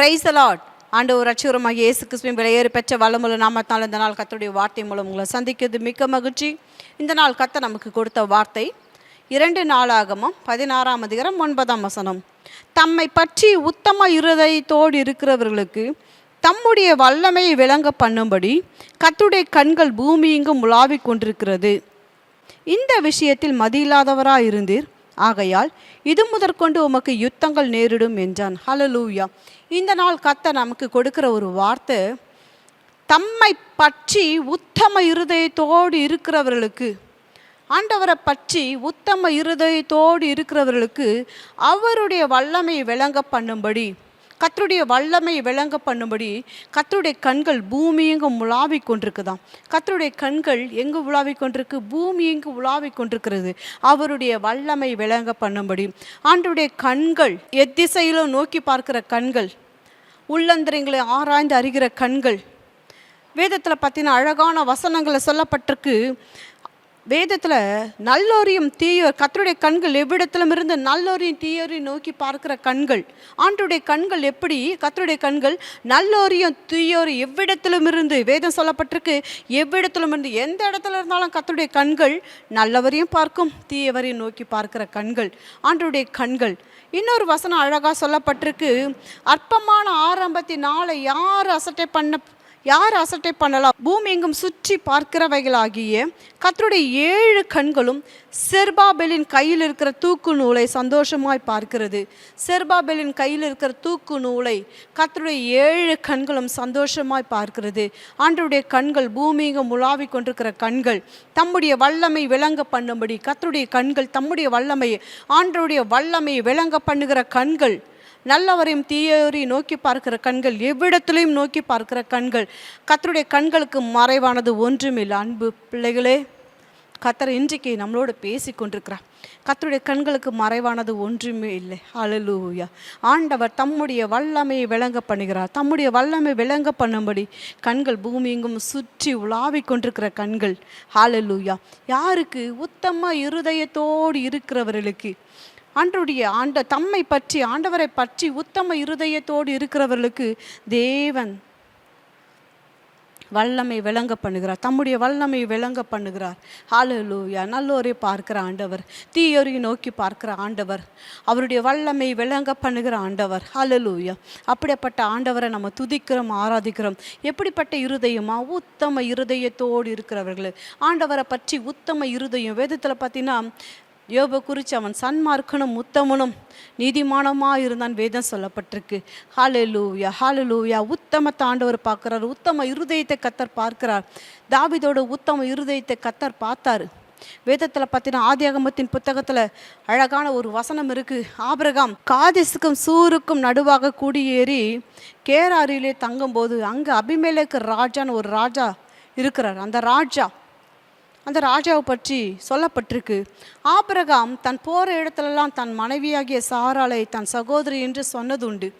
Price allot ஆண்டு ஒரு அச்சுரமாக இயேசு கிறிஸ்துவின் விலையேறி பெற்ற வளமுள்ள நாமத்தால் இந்த நாள் கத்தருடைய வார்த்தை மூலம் உங்களை சந்திக்கிறது. மிக்க மகிழ்ச்சி. இந்த நாள் கத்த நமக்கு கொடுத்த வார்த்தை இரண்டு நாளாகமும் பதினாறாம் அதிகாரம் ஒன்பதாம் வசனம். தம்மை பற்றி உத்தம இருதயத்தோடு இருக்கிறவர்களுக்கு தம்முடைய வல்லமையை விளங்க பண்ணும்படி கத்துடைய கண்கள் பூமியெங்கும் உலாவிக் கொண்டிருக்கிறது. இந்த விஷயத்தில் மதியில்லாதவராக இருந்தீர் ஆகையால் இது முதற்கொண்டு உமக்கு யுத்தங்கள் நேரிடும் என்றான். ஹலலூயா இந்த நாள் கத்த நமக்கு கொடுக்கிற ஒரு வார்த்தை தம்மை பற்றி உத்தம இருதயத்தோடு இருக்கிறவர்களுக்கு ஆண்டவரை பற்றி உத்தம இருதயத்தோடு இருக்கிறவர்களுக்கு அவருடைய வல்லமையை விளங்க பண்ணும்படி கத்தருடைய வல்லமை விளங்க பண்ணும்படி கத்தருடைய கண்கள் பூமி எங்கும் உலாவிக் கொண்டிருக்குதாம். கத்தருடைய கண்கள் எங்கு உலாவிக் கொண்டிருக்கு? பூமி எங்கு உலாவிக் கொண்டிருக்கிறது? அவருடைய வல்லமை விளங்க பண்ணும்படி. ஆண்டுடைய கண்கள் எத்திசையிலும் நோக்கி பார்க்கிற கண்கள் உள்ளந்தரைங்களை ஆராய்ந்து அறிகிற கண்கள். வேதத்தில் பார்த்தீங்கன்னா அழகான வசனங்களை சொல்லப்பட்டிருக்கு. வேதத்தில் நல்லோரியும் தீயோர் கத்தருடைய கண்கள் எவ்விடத்திலும் இருந்து நல்லோரையும் தீயோரையும் நோக்கி பார்க்கிற கண்கள். ஆண்டுடைய கண்கள் எப்படி? கத்தருடைய கண்கள் நல்லோரையும் தீயோரும் எவ்விடத்திலும் இருந்து வேதம் சொல்லப்பட்டிருக்கு எவ்விடத்திலும் இருந்து எந்த இடத்துல இருந்தாலும் கத்தருடைய கண்கள் நல்லவரையும் பார்க்கும் தீயவரையும் நோக்கி பார்க்கிற கண்கள். ஆண்டுடைய கண்கள். இன்னொரு வசனம் அழகாக சொல்லப்பட்டிருக்கு. அற்பமான ஆரம்பத்தின் நாளை யார் அசட்டை பண்ண யார் அசட்டை பண்ணலாம்? பூமி எங்கும் சுற்றி பார்க்கிறவைகளாகிய கத்தருடைய ஏழு கண்களும் செர்பாபெலின் கையில் இருக்கிற தூக்கு நூலை சந்தோஷமாய் பார்க்கிறது. செர்பாபெலின் கையில் இருக்கிற தூக்கு நூலை கத்தருடைய ஏழு கண்களும் சந்தோஷமாய் பார்க்கிறது. ஆண்டருடைய கண்கள் பூமி எங்கும் உலாவிக் கொண்டிருக்கிற கண்கள் தம்முடைய வல்லமை விளங்க பண்ணும்படி கத்தருடைய கண்கள் தம்முடைய வல்லமையை ஆண்டருடைய வல்லமையை விளங்க பண்ணுகிற கண்கள் நல்லவரையும் தீயவரையும் நோக்கி பார்க்கிற கண்கள் எவ்விடத்திலையும் நோக்கி பார்க்கிற கண்கள் கத்தருடைய கண்களுக்கு மறைவானது ஒன்றுமில்லை. அன்பு பிள்ளைகளே கத்தர் இன்றைக்கு நம்மளோட பேசி கொண்டிருக்கிறார். கத்தருடைய கண்களுக்கு மறைவானது ஒன்றுமே இல்லை. அழலூயா ஆண்டவர் தம்முடைய வல்லமையை விளங்க பண்ணுகிறார். தம்முடைய வல்லமை விளங்க பண்ணும்படி கண்கள் பூமியெங்கும் சுற்றி உலாவிக் கொண்டிருக்கிற கண்கள். அழலூயா யாருக்கு உத்தம இருதயத்தோடு இருக்கிறவர்களுக்கு ஆண்டருடைய ஆண்ட தம்மை பற்றி ஆண்டவரை பற்றி உத்தம இருதயத்தோடு இருக்கிறவர்களுக்கு தேவன் வல்லமை விளங்க பண்ணுகிறார். தம்முடைய வல்லமை விளங்க பண்ணுகிறார். ஹாலலூயா நல்லோரை பார்க்கிற ஆண்டவர் தீயோரை நோக்கி பார்க்கிற ஆண்டவர் அவருடைய வல்லமை விளங்க பண்ணுகிற ஆண்டவர். ஹாலலூயா அப்படிப்பட்ட ஆண்டவரை நம்ம துதிக்கிறோம் ஆராதிக்கிறோம். எப்படிப்பட்ட இருதயமா? உத்தம இருதயத்தோடு இருக்கிறவர்கள். ஆண்டவரை பற்றி உத்தம இருதயம். வேதத்தில் பார்த்தீங்கன்னா யோபை குறித்து அவன் சன்மார்க்கனும் உத்தமனும் நீதிமானமாக இருந்தான் வேதம் சொல்லப்பட்டிருக்கு. ஹாலலூயா ஹாலலூயா உத்தம தாண்டவர் பார்க்குறாரு. உத்தம இருதயத்தை கத்தர் பார்க்கிறார். தாவிதோட உத்தம இருதயத்தை கத்தர் பார்த்தாரு. வேதத்தில் பார்த்தீங்கன்னா ஆதியாகமத்தின் புத்தகத்தில் அழகான ஒரு வசனம் இருக்குது ஆபிரகாம் காதிசுக்கும் சூருக்கும் நடுவாக குடியேறி கேராரிலே தங்கும்போது அங்கே அபிமேலுக்கு ராஜான்னு ஒரு ராஜா இருக்கிறார். அந்த ராஜா அந்த ராஜாவை பற்றி சொல்லப்பட்டிருக்கு. ஆபிரகாம் தன் போகிற இடத்துலலாம் தன் மனைவியாகிய சாராளை தன் சகோதரி என்று சொன்னதுண்டு.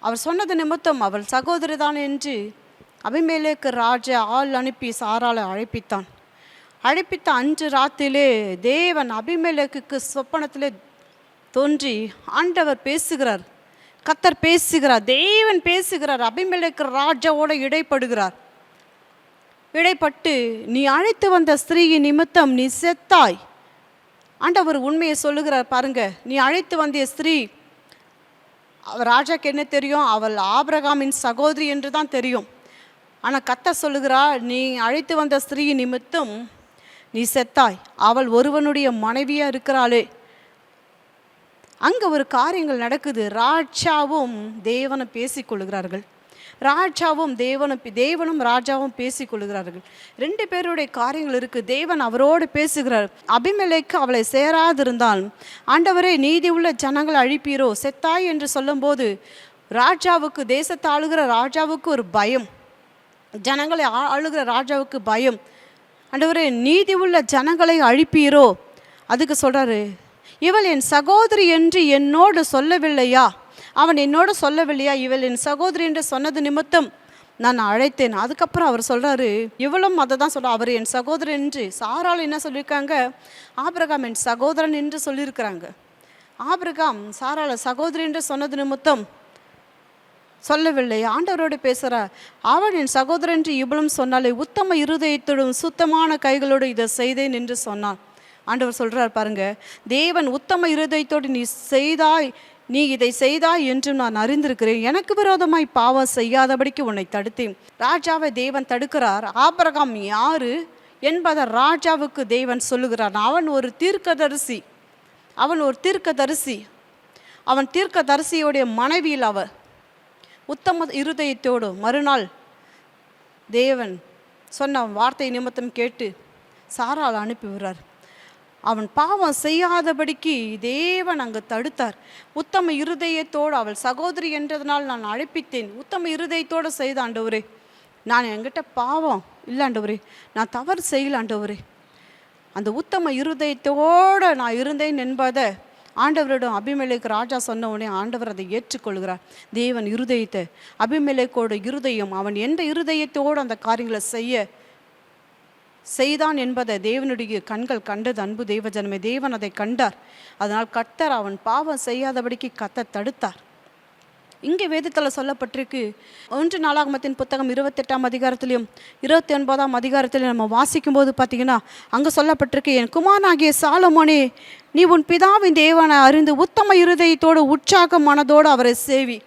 அவர் சொன்னது நிமித்தம் அவள் சகோதரி தான் என்று அபிமேலேக்கு ராஜா ஆள் அனுப்பி சாராளை அழைப்பித்தான். அழைப்பித்த அன்று ராத்திலே தேவன் அபிமேலேக்குக்கு சொப்பனத்திலே தோன்றி ஆண்டவர் பேசுகிறார். கத்தர் பேசுகிறார். தேவன் பேசுகிறார். அபிமேலேக்கு ராஜாவோட இடைப்படுகிறார். இடைப்பட்டு நீ அழைத்து வந்த ஸ்திரீயின் நிமித்தம் நீ செத்தாய். ஆண்டவர் உண்மையை சொல்லுகிறார் பாருங்க. நீ அழைத்து வந்திய ஸ்திரீ ராஜாக்கு என்ன தெரியும்? அவள் ஆபிரகாமின் சகோதரி என்று தான் தெரியும். ஆனால் கத்த சொல்லுகிறா நீ அழைத்து வந்த ஸ்திரீயின் நிமித்தம் நீ செத்தாய். அவள் ஒருவனுடைய மனைவியாக இருக்கிறாளே. அங்கே ஒரு காரியங்கள் நடக்குது. ராஜாவும் தேவனை பேசிக்கொள்கிறார்கள். ராஜாவும் தேவனும் தேவனும் ராஜாவும் பேசிக்கொள்கிறார்கள். ரெண்டு பேருடைய காரியங்கள் இருக்குது தேவன் அவரோடு பேசுகிறார். அபிமலைக்கு அவளை சேராதிருந்தால் ஆண்டவரே நீதி உள்ள ஜனங்கள் அழிப்பீரோ? செத்தாய் என்று சொல்லும்போது ராஜாவுக்கு தேசத்தை ஆளுகிற ராஜாவுக்கு ஒரு பயம். ஜனங்களை ஆளுகிற ராஜாவுக்கு பயம். ஆண்டவரே நீதி உள்ள ஜனங்களை அழிப்பீரோ? அதுக்கு சொல்கிறாரு இவள் என் சகோதரி என்று என்னோடு சொல்லவில்லையா? அவன் என்னோட சொல்லவில்லையா? இவள் என் சகோதரி என்று சொன்னது நிமித்தம் நான் அழைத்தேன். அதுக்கப்புறம் அவர் சொல்றாரு இவளும் அதை தான் சொல்ல அவர் என் சகோதரன் என்று. சாரால் என்ன சொல்லியிருக்காங்க? ஆபிரகாம் என் சகோதரன் என்று சொல்லியிருக்கிறாங்க. ஆபிரகாம் சாரால சகோதரி என்று சொன்னது நிமித்தம் சொல்லவில்லை. ஆண்டவரோடு பேசுகிறார் அவன் என் சகோதரன் என்று இவளும் சொன்னாலே உத்தம இருதயத்தோடும் சுத்தமான கைகளோடு இதை செய்தேன் என்று சொன்னான். ஆண்டவர் சொல்கிறார் பாருங்க தேவன் உத்தம இருதயத்தோடு நீ செய்தாய் நீ இதை செய்தாய் என்றும் நான் அறிந்திருக்கிறேன். எனக்கு விரோதமாய் பாவம் செய்யாதபடிக்கு உன்னை தடுத்தேன். ராஜாவை தேவன் தடுக்கிறார். ஆபரகாம் யாரு என்பதை ராஜாவுக்கு தேவன் சொல்லுகிறார். அவன் ஒரு தீர்க்கதரிசி. அவன் ஒரு தீர்க்கதரிசி. அவன் தீர்க்கதரிசியோடைய மனைவியில் அவ. உத்தம இருதயத்தோடு மறுநாள் தேவன் சொன்ன வார்த்தை நிமித்தம் கேட்டு சாரால் அனுப்பி விடுறார். அவன் பாவம் செய்யாதபடிக்கு தேவன் அங்கு தடுத்தார். உத்தம இருதயத்தோடு அவள் சகோதரி என்றதனால் நான் அழைப்பித்தேன். உத்தம இருதயத்தோடு செய்த ஆண்டவரே நான் என்கிட்ட பாவம் இல்லாண்டவரே நான் தவறு செய்யலாண்டவரே அந்த உத்தம இருதயத்தோடு நான் இருந்தேன் என்பதை ஆண்டவரிடம் அபிமேலேக்கு ராஜா சொன்ன உடனே ஆண்டவர் அதை ஏற்றுக்கொள்கிறார். தேவன் இருதயத்தை அபிமேலேக்கோட இருதயம் அவன் எந்த இருதயத்தோடு அந்த காரியங்களை செய்ய செய்தான் என்பதை தேவனுடைய கண்கள் கண்டது அன்பு தேவஜனமே தேவன் அதை கண்டார். அதனால் கர்த்தர் அவன் பாவம் செய்யாதபடிக்கு கத்த தடுத்தார். இங்கே வேதத்தில் சொல்லப்பட்டிருக்கு ஒன்று நாளாகமத்தின் புத்தகம் இருபத்தெட்டாம் அதிகாரத்திலையும் இருபத்தி ஒன்பதாம் அதிகாரத்திலையும் நம்ம வாசிக்கும்போது பார்த்தீங்கன்னா அங்கே சொல்லப்பட்டிருக்கு என் குமாரனாகிய சாலமோனே நீ உன் பிதாவின் தேவனை அறிந்து உத்தம இருதயத்தோடு உற்சாக மனதோடு அவரை சேவி.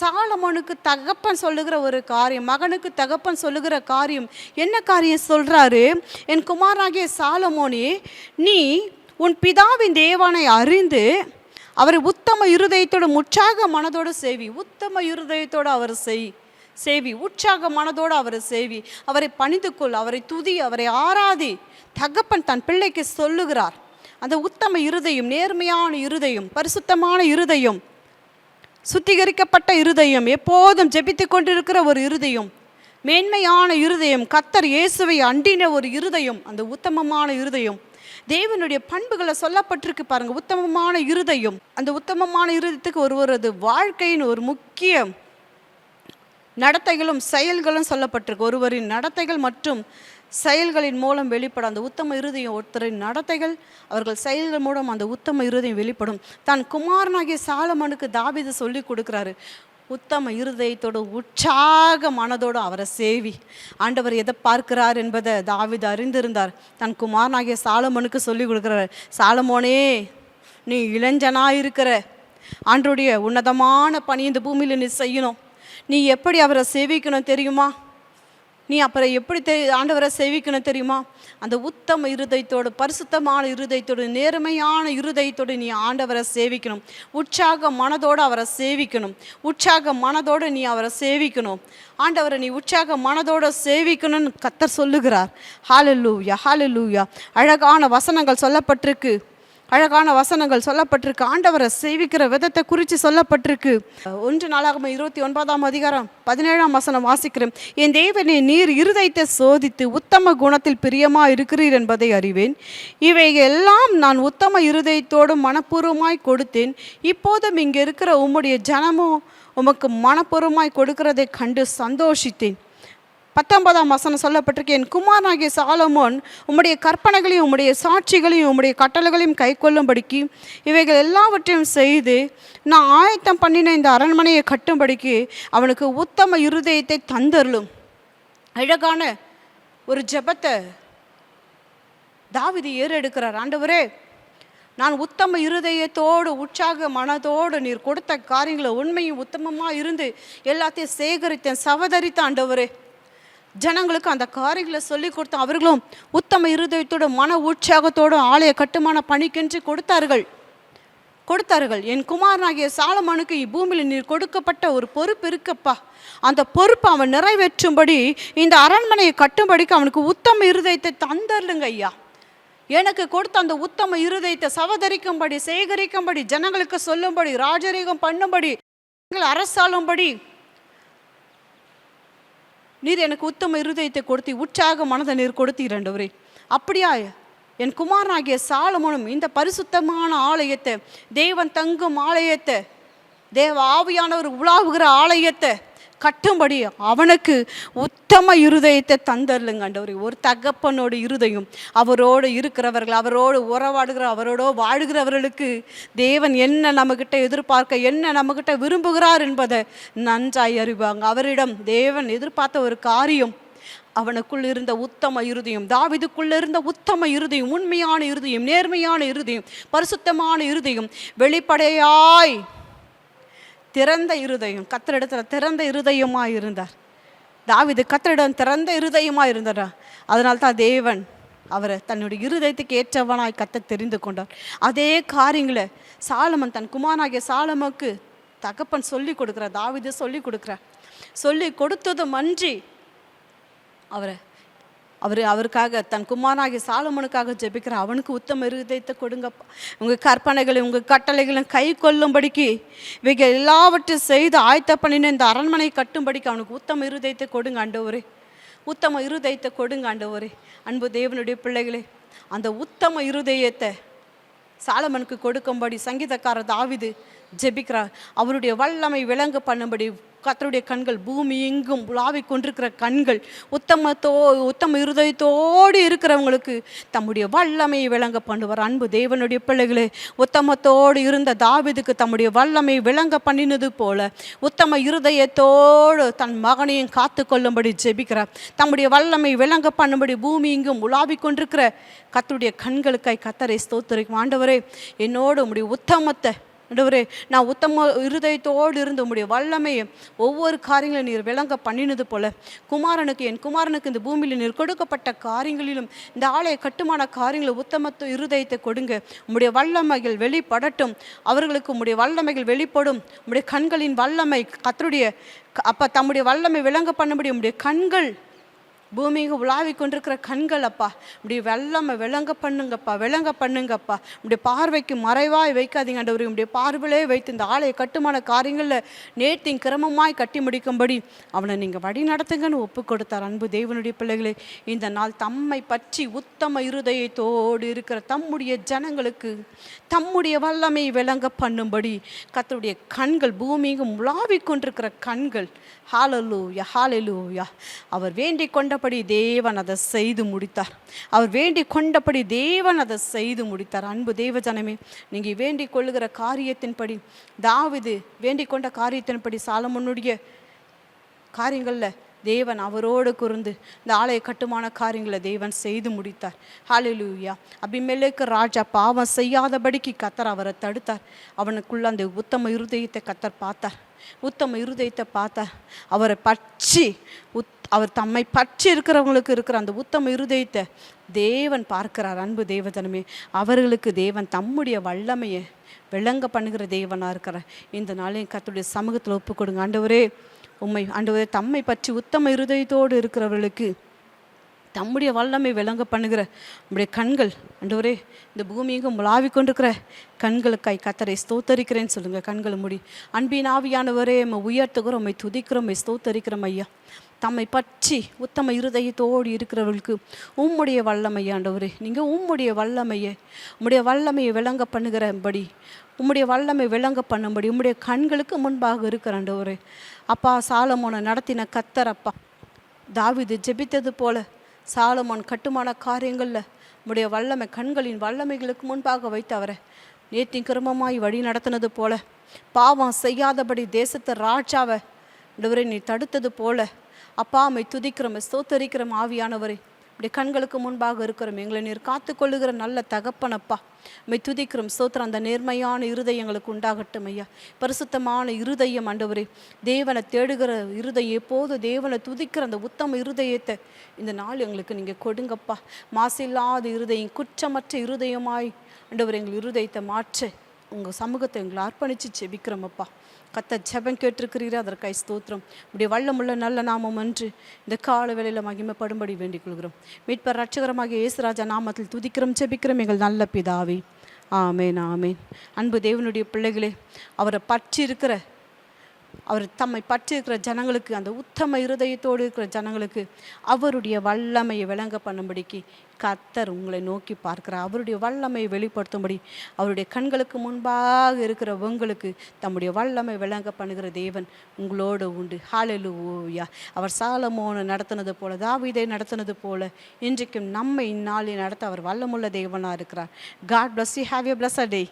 சாலமோனுக்கு தகப்பன் சொல்லுகிற ஒரு காரியம் மகனுக்கு தகப்பன் சொல்லுகிற காரியம். என்ன காரியம் சொல்கிறாரு என் குமாராகிய சாலமோனே நீ உன் பிதாவின் தேவனை அறிந்து அவரை உத்தம இருதயத்தோட உற்சாக மனதோடு சேவி. உத்தம இருதயத்தோடு அவர் செய் சேவி. உற்சாக மனதோடு அவரை சேவி. அவரை பணிந்து கொள் அவரை துதி அவரை ஆராதி. தகப்பன் தன் பிள்ளைக்கு சொல்லுகிறார். அந்த உத்தம இருதயம் நேர்மையான இருதயம் பரிசுத்தமான இருதயம் சுத்திகரிக்கப்பட்ட இருதயம் எப்போதும் ஜெபித்து கொண்டிருக்கிற ஒரு இருதயம் மேன்மையான இருதயம் கத்தர் இயேசுவை அண்டின ஒரு இருதயம் அந்த உத்தமமான இருதயம். தேவனுடைய பண்புகளை சொல்லப்பட்டிருக்கு பாருங்க உத்தமமான இருதயம். அந்த உத்தமமான இருதயத்துக்கு ஒருவரது வாழ்க்கையின் ஒரு முக்கிய நடத்தைகளும் செயல்களும் சொல்லப்பட்டிருக்கு. ஒருவரின் நடத்தைகள் மற்றும் செயல்களின் மூலம் வெளிப்படும் அந்த உத்தம இருதயம் ஒருத்தரின் நடத்தைகள் அவர்கள் செயல்கள் மூலம் அந்த உத்தம இருதயம் வெளிப்படும். தன் குமாரனாகிய சாலமனுக்கு தாவிதை சொல்லி கொடுக்குறாரு உத்தம இருதயத்தோடு உற்சாக மனதோடு அவரை சேவி. ஆண்டவர் எதை பார்க்கிறார் என்பதை தாவீது அறிந்திருந்தார். தன் குமாரனாகிய சாலமனுக்கு சொல்லி கொடுக்குறாரு சாலமோனே நீ இளைஞனா இருக்கிற ஆண்டருடைய உன்னதமான பணி இந்த பூமியில் நீ செய்யணும். நீ எப்படி அவரை சேவிக்கணும் தெரியுமா? நீ அப்புறம் எப்படி தெ ஆண்டவரை சேவிக்கணும் தெரியுமா? அந்த உத்தம இருதயத்தோடு பரிசுத்தமான இருதயத்தோடு நேர்மையான இருதயத்தோடு நீ ஆண்டவரை சேவிக்கணும். உற்சாக மனதோடு அவரை சேவிக்கணும். உற்சாக மனதோடு நீ அவரை சேவிக்கணும். ஆண்டவரை நீ உற்சாக மனதோடு சேவிக்கணும்னு கத்தர் சொல்லுகிறார். ஹாலலூயா ஹாலலூயா அழகான வசனங்கள் சொல்லப்பட்டிருக்கு. அழகான வசனங்கள் சொல்லப்பட்டிருக்கு. ஆண்டவரை சேவிக்கிற விதத்தை குறித்து சொல்லப்பட்டிருக்கு. ஒன்று நாளாகம இருபத்தி ஒன்பதாம் அதிகாரம் பதினேழாம் வசனம் வாசிக்கிறேன். என் தேவனே நீர் இருதயத்தை சோதித்து உத்தம குணத்தில் பிரியமாக இருக்கிறீர் என்பதை அறிவேன். இவை எல்லாம் நான் உத்தம இருதயத்தோடும் மனப்பூர்வமாய் கொடுத்தேன். இப்போதும் இங்கே இருக்கிற உம்முடைய ஜனமும் உமக்கு மனப்பூர்வமாய் கொடுக்கிறதை கண்டு சந்தோஷித்தேன். பத்தொன்பதாம் வசனம் சொல்லப்பட்டிருக்கு என் குமாரனாகிய சாலமோன் உம்முடைய கற்பனைகளையும் உம்முடைய சாட்சிகளையும் உம்முடைய கட்டளைகளையும் கை கொள்ளும்படிக்கு இவைகள் எல்லாவற்றையும் செய்து நான் ஆயத்தம் பண்ணின இந்த அரண்மனையை கட்டும்படிக்கு அவனுக்கு உத்தம இருதயத்தை தந்தருளும். அழகான ஒரு ஜெபத்தை தாவிதி ஏறெடுக்கிறார். ஆண்டவரே நான் உத்தம இருதயத்தோடு உற்சாக மனதோடு நீர் கொடுத்த காரியங்களை உண்மையும் உத்தமமாக இருந்து எல்லாத்தையும் சேகரித்தேன். சவதரித்த ஆண்டவரே ஜனங்களுக்கு அந்த காரியங்களை சொல்லி கொடுத்து அவர்களும் உத்தம இருதயத்தோடு மன உற்சாகத்தோடு ஆலய கட்டுமான பணிக்கென்று கொடுத்தார்கள். கொடுத்தார்கள். என் குமாரனாகிய சாலமனுக்கு இப்பூமியில் நீர் கொடுக்கப்பட்ட ஒரு பொறுப்பு இருக்கப்பா. அந்த பொறுப்பை அவன் நிறைவேற்றும்படி இந்த அரண்மனையை கட்டும்படிக்கு அவனுக்கு உத்தம இருதயத்தை தந்தர்லுங்க ஐயா. எனக்கு கொடுத்த அந்த உத்தம இருதயத்தை சவதரிக்கும்படி சேகரிக்கும்படி ஜனங்களுக்கு சொல்லும்படி ராஜரீகம் பண்ணும்படி அரசாளும்படி நீர் எனக்கு உத்தம இருதயத்தை கொடுத்து உற்சாக மனதை நீர் கொடுத்தீர் ஆண்டவரே அப்படியா என் குமாரனாகிய சாலமனும் இந்த பரிசுத்தமான ஆலயத்தை தேவன் தங்கும் ஆலயத்தை தேவ ஆவியானவர் உலாவுகிற ஆலயத்தை கட்டும்படி அவனுக்கு உத்தம இருதயத்தை தந்தரலுங்க ஆண்டவரே. ஒரு தகப்பனோட இருதயம் அவரோடு இருக்கிறவர்கள் அவரோடு உறவாடுகிற அவரோட வாழுகிறவர்களுக்கு தேவன் என்ன நம்மக்கிட்ட எதிர்பார்க்க என்ன நம்மக்கிட்ட விரும்புகிறார் என்பதை நன்றாய் அறிவாங்க. அவரிடம் தேவன் எதிர்பார்த்த ஒரு காரியம் அவனுக்குள் இருந்த உத்தம இருதயம் தாவிதுக்குள்ள இருந்த உத்தம இருதயம் உண்மையான இருதயம் நேர்மையான இருதயம் பரிசுத்தமான இருதயம் வெளிப்படையாய் திறந்த இருதயம் கத்தரிடத்துல திறந்த இருதயமாக இருந்தார். தாவிது கத்தரிடம் திறந்த இருதயமாக இருந்தாரா. அதனால தான் தேவன் அவரை தன்னுடைய இருதயத்துக்கு ஏற்றவனாய் கத்த தெரிந்து கொண்டார். அதே காரியங்களை சாலமன் தன் குமாராகிய சாலமுக்கு தகப்பன் சொல்லி கொடுக்குறார். தாவிது சொல்லி கொடுக்குறார். சொல்லி கொடுத்ததும் அன்றி அவரை அவர் அவருக்காக தன் குமாரனாகிய சாலமனுக்காக ஜெபிக்கிற அவனுக்கு உத்தம இருதயத்தை கொடுங்கப்பா. உங்கள் கற்பனைகளை உங்கள் கட்டளைகளும் கை கொள்ளும்படிக்கு இவைகள் எல்லாவற்றையும் செய்து ஆயத்த பண்ணின இந்த அரண்மனை கட்டும்படிக்கு அவனுக்கு உத்தம இருதயத்தை கொடுங்க ஆண்டவரே. உத்தம இருதயத்தை கொடுங்க ஆண்டவரே. அன்பு தேவனுடைய பிள்ளைகளே அந்த உத்தம இருதயத்தை சாலமனுக்கு கொடுக்கும்படி சங்கீதக்காரர் தாவிது ஜெபிக்கிறார். அவருடைய வல்லமை விளங்க பண்ணும்படி கத்தருடைய கண்கள் பூமி எங்கும் உலாவி கொண்டிருக்கிற கண்கள் உத்தமத்தோ உத்தம இருதயத்தோடு இருக்கிறவங்களுக்கு தம்முடைய வல்லமையை விளங்க பண்ணுவார். அன்பு தேவனுடைய பிள்ளைகளே உத்தமத்தோடு இருந்த தாவிதுக்கு தம்முடைய வல்லமை விளங்க பண்ணினது போல உத்தம இருதயத்தோடு தன் மகனையும் காத்து கொள்ளும்படி ஜெபிக்கிறார். தம்முடைய வல்லமை விளங்க பண்ணும்படி பூமி எங்கும் உலாவிக் கொண்டிருக்கிற கத்தருடைய கண்களுக்காய் கத்தரை ஸ்தோத்திரிக்கும். ஆண்டவரே என்னோடு உம்முடைய உத்தமத்தை ஆண்டவரே நான் உத்தம இருதயத்தோடு இருந்து உம்முடைய வல்லமையை ஒவ்வொரு காரியங்களும் நீர் விளங்க பண்ணினது போல குமாரனுக்கு என் குமாரனுக்கு இந்த பூமியில் நீர் கொடுக்கப்பட்ட காரியங்களிலும் இந்த ஆலய கட்டுமான காரியங்களும் உத்தமத்து இருதயத்தை கொடுங்க. உம்முடைய வல்லமைகள் வெளிப்படட்டும். அவர்களுக்கு உம்முடைய வல்லமைகள் வெளிப்படும். உம்முடைய கண்களின் வல்லமை கத்தருடைய அப்போ தம்முடைய வல்லமை விளங்க பண்ணும்படி உம்முடைய கண்கள் பூமிக்கு உலாவி கொண்டிருக்கிற கண்கள் அப்பா. இப்படி வெள்ளமை விளங்க பண்ணுங்கப்பா விளங்க பண்ணுங்கப்பா. இப்படி பார்வைக்கு மறைவாய் வைக்காதீங்க ஆண்டவரே. இப்படி பார்வையிலே வைத்து இந்த ஆலய கட்டுமான காரியங்களில் நேர்த்தின் கிரமமாய் கட்டி முடிக்கும்படி அவனை நீங்கள் வழி நடத்துங்கன்னு ஒப்பு கொடுத்தார் அன்பு தேவனுடைய பிள்ளைகளே. இந்த நாள் தம்மை பற்றி உத்தம இருதயத்தோடு இருக்கிற தம்முடைய ஜனங்களுக்கு தம்முடைய வல்லமை விளங்க பண்ணும்படி கத்தருடைய கண்கள் பூமியும் உலாவி கொண்டிருக்கிற கண்கள். ஹாலலூயா ஹாலலூயா அவர் வேண்டிக் கொண்டபடி தேவன் அதை செய்து முடித்தார். அவர் வேண்டிக் கொண்டபடி தேவன் அதை செய்து முடித்தார். அன்பு தேவ ஜனமே நீங்கள் வேண்டிக் கொள்ளுகிற காரியத்தின்படி தாவிது வேண்டிக் கொண்ட காரியத்தின்படி சாலமனுடைய காரியங்களில் தேவன் அவரோடு குருந்து இந்த ஆலய கட்டுமான காரியங்களை தேவன் செய்து முடித்தார். ஹாலிலூயா அபிமெலேக்கு ராஜா பாவம் செய்யாதபடிக்கு கத்தர் அவரை தடுத்தார். அவனுக்குள்ள அந்த உத்தம இருதயத்தை கத்தர் பார்த்தார். உத்தம இருதயத்தை பார்த்தார். அவரை பற்றி உத் அவர் தம்மை பற்றி இருக்கிறவங்களுக்கு இருக்கிற அந்த உத்தம இருதயத்தை தேவன் பார்க்கிறார் அன்பு தேவதனமே. அவர்களுக்கு தேவன் தம்முடைய வல்லமையை விளங்க பண்ணுகிற தேவனாக இருக்கிறார் இந்த நாளையும் கத்துடைய சமூகத்தில் ஒப்பு கொடுங்க. ஆண்டவரே உண்மை ஆண்டவரே தம்மை பற்றி உத்தம இருதயத்தோடு இருக்கிறவர்களுக்கு தம்முடைய வல்லமை விளங்க பண்ணுகிற நம்முடைய கண்கள் ஆண்டவரே இந்த பூமியெங்கும் உலாவி கொண்டிருக்கிற கண்களுக்காய் கத்தரை ஸ்தோத்தரிக்கிறேன்னு சொல்லுங்க. கண்களை முடி. அன்பின் ஆவியானவரே நம்ம உயர்த்துகிறோம் உண்மை துதிக்கிறோம் ஸ்தோத்தரிக்கிறோம் ஐயா. தம்மை பற்றி உத்தம இருதயத்தோடு இருக்கிறவர்களுக்கு உம்முடைய வல்லமை ஆண்டவரே. நீங்கள் உம்முடைய வல்லமையை உம்முடைய வல்லமையை விளங்க பண்ணுகிறபடி உம்முடைய வல்லமை விளங்க பண்ணும்படி உம்முடைய கண்களுக்கு முன்பாக இருக்கிற ஆண்டவரே. அப்பா சாலமோனை நடத்தின கத்தரப்பா தாவிது ஜெபித்தது போல சாலமோன் கட்டுமான காரியங்களில் உம்முடைய வல்லமை கண்களின் வல்லமைகளுக்கு முன்பாக வைத்து அவரை நேத்தின் கிரமமாய் வழி நடத்தினது போல பாவம் செய்யாதபடி தேசத்தை ராஜாவை ஆண்டவரே நீ தடுத்தது போல அப்பா அம்மை துதிக்கிறோம் ஸ்தோத்தரிக்கிறோம் ஆவியானவரே. இப்படி கண்களுக்கு முன்பாக இருக்கிறோம் எங்களை நீர் காத்துக்கொள்ளுகிற நல்ல தகப்பனப்பா. மை துதிக்கிறோம் ஸ்தோத்திரம். அந்த நேர்மையான இருதயம் எங்களுக்கு உண்டாகட்டும் ஐயா. பரிசுத்தமான இருதயம் ஆண்டவரே. தேவனை தேடுகிற இருதயம் எப்போது தேவனை துதிக்கிற அந்த உத்தம இருதயத்தை இந்த நாள் எங்களுக்கு நீங்கள் கொடுங்கப்பா. மாசில்லாத இருதயம் குற்றமற்ற இருதயமாய் ஆண்டவர் எங்கள் இருதயத்தை மாற்ற உங்கள் சமூகத்தை எங்களை அர்ப்பணித்து செபிக்கிறோமப்பா. கத்த ஜெபம் கேட்டிருக்கிறீரா அதற்காய் ஸ்தோத்திரம். உடைய வல்லமுள்ள நல்ல நாமம் அன்று இந்த கால வேளையில் மகிமைப்படும்படி வேண்டிக் கொள்கிறோம் மீட்பர் ரட்சகரமாக இயேசுராஜா நாமத்தில் துதிக்கிறோம் ஜெபிக்கிறோம் எங்கள் நல்ல பிதாவே. ஆமேன் ஆமேன். அன்பு தேவனுடைய பிள்ளைகளே அவரை பற்றி இருக்கிற அவர் தம்மை பற்றி இருக்கிற ஜனங்களுக்கு அந்த உத்தம இருதயத்தோடு இருக்கிற ஜனங்களுக்கு அவருடைய வல்லமையை விளங்க பண்ணும்படிக்கு கத்தர் உங்களை நோக்கி பார்க்கிறார். அவருடைய வல்லமையை வெளிப்படுத்தும்படி அவருடைய கண்களுக்கு முன்பாக இருக்கிற உங்களுக்கு தம்முடைய வல்லமை விளங்க பண்ணுகிற தேவன் உங்களோடு உண்டு. ஹalleluya அவர் சாலமோனை நடத்தினது போல தாவிதை நடத்தினது போல இன்றைக்கும் நம்மை இந்நாளில் நடத்த அவர் வல்லமுள்ள தேவனாக இருக்கிறார். God bless you have have bless a day